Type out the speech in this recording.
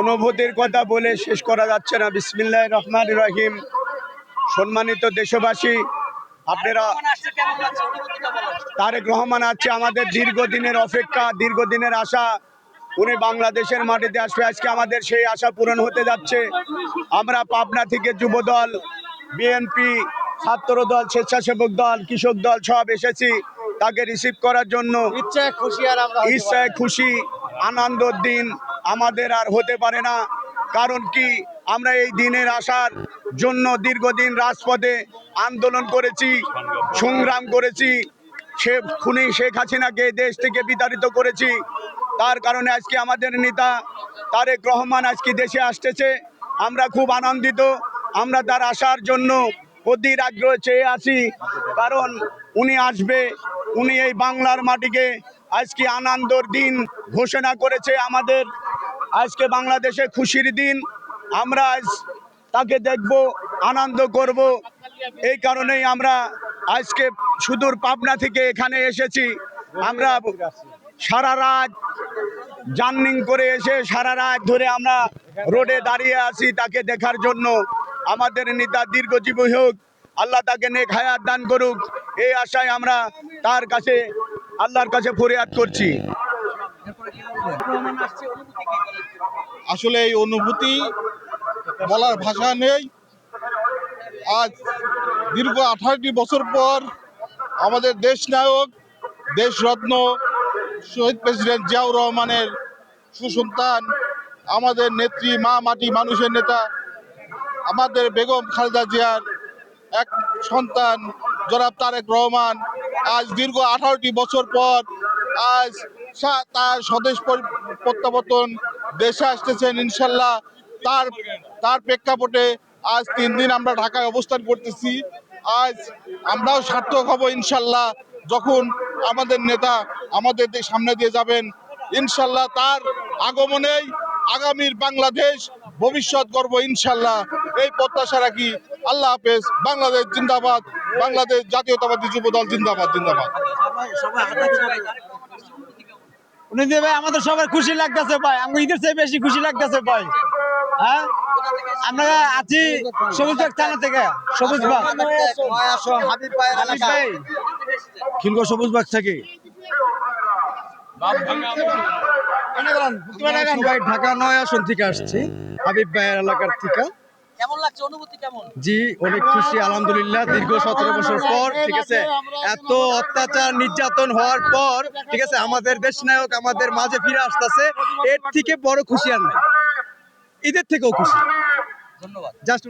অনুভূতির কথা বলে শেষ করা যাচ্ছে না। বিসমিল্লাহ রহমান রহিম। সম্মানিত দেশবাসী আপনারা তারেক রহমান আছে আমাদের দীর্ঘদিনের অপেক্ষা দীর্ঘদিনের আশা। উনি বাংলাদেশের মাটিতে আসবে। আজকে আমাদের সেই আশা পূরণ হতে যাচ্ছে। আমরা পাবনা থেকে যুব দল বিএনপি ছাত্র দল স্বেচ্ছাসেবক দল কৃষক দল সব এসেছি তাকে রিসিভ করার জন্য। ইচ্ছায় খুশি আর আমরা ঈর্ষায় খুশি। আনন্দর দিন আমাদের আর হতে পারে না। কারণ কি, আমরা এই দিনের আসার জন্য দীর্ঘদিন রাজপথে আন্দোলন করেছি, সংগ্রাম করেছি। সে খুনি শেখ হাসিনাকে দেশ থেকে বিতাড়িত করেছি। তার কারণে আজকে আমাদের নেতা তারেক রহমান আজকে দেশে আসতেছে। আমরা খুব আনন্দিত। আমরা তার আসার জন্য অধীর আগ্রহ চেয়ে আছি। কারণ উনি আসবে উনি এই বাংলার মাটিকে আজকে আনন্দর দিন ঘোষণা করেছে আমাদের। আজকে বাংলাদেশে খুশির দিন। আমরা আজ তাকে দেখব, আনন্দ করব। এই কারণেই আমরা আজকে সুদূর পাবনা থেকে এখানে এসেছি। আমরা সারা রাত জার্নিং করে এসে সারা রাত ধরে আমরা রোডে দাঁড়িয়ে আছি তাকে দেখার জন্য। আমাদের নেতা দীর্ঘজীবী হোক, আল্লাহ তাকে নেক হায়াত দান করুক। এই আশায় আমরা তার কাছে, আল্লাহর কাছে ফরিয়াদ করছি। আসলে এই অনুভূতি বলার ভাষা নেই। আজ দীর্ঘ আঠারোটি বছর পর আমাদের দেশ নায়ক দেশরত্ন শহীদ প্রেসিডেন্ট জিয়াউর রহমানের সুসন্তান, আমাদের নেত্রী, মা মাটি মানুষের নেতা, আমাদের বেগম খালেদা জিয়ার এক সন্তান জনাব তারেক রহমান, আজ দীর্ঘ আঠারোটি বছর পর আজ তার স্বদেশ পরি- প্রত্যাবর্তন দেশে আসতেছেন ইনশাল্লাহ। তার তার প্রেক্ষাপটে আজ তিন দিন আমরা ঢাকায় অবস্থান করতেছি। আজ আমরাও সার্থক হব ইনশাল্লাহ যখন আমাদের নেতা আমাদের সামনে দিয়ে যাবেন। ইনশাল্লাহ তার আগমনেই আগামীর বাংলাদেশ ভবিষ্যৎ গর্ব ইনশাল্লাহ। এই প্রত্যাশা রাখি। আল্লাহ হাফেজ। বাংলাদেশ জিন্দাবাদ। বাংলাদেশ জাতীয়তাবাদী যুব দল জিন্দাবাদ জিন্দাবাদ। উনি যে ভাই আমাদের সবার খুশি লাগতেছে ভাই। আমি ঈদের চেয়ে বেশি খুশি লাগতেছে ভাই। হ্যাঁ? আমরা আছি সবুজবাগ থানা থেকে। সবুজবাগ হাবিব ভাই খিলগো সবুজবাগ থেকে। ঢাকা নয় আসন থেকে আসছি। হাবিব ভাইয়ের এলাকার থেকে। কেমন লাগছে? অনুভূতি কেমন? জি অনেক খুশি আলহামদুলিল্লাহ। দীর্ঘ সতেরো বছর পর ঠিক আছে? এত অত্যাচার নির্যাতন হওয়ার পর ঠিক আছে? আমাদের দেশ নায়ক আমাদের মাঝে ফিরে আসতেছে। এর থেকে বড় খুশি আর নাই। ঈদের থেকেও খুশি। ধন্যবাদ। জাস্ট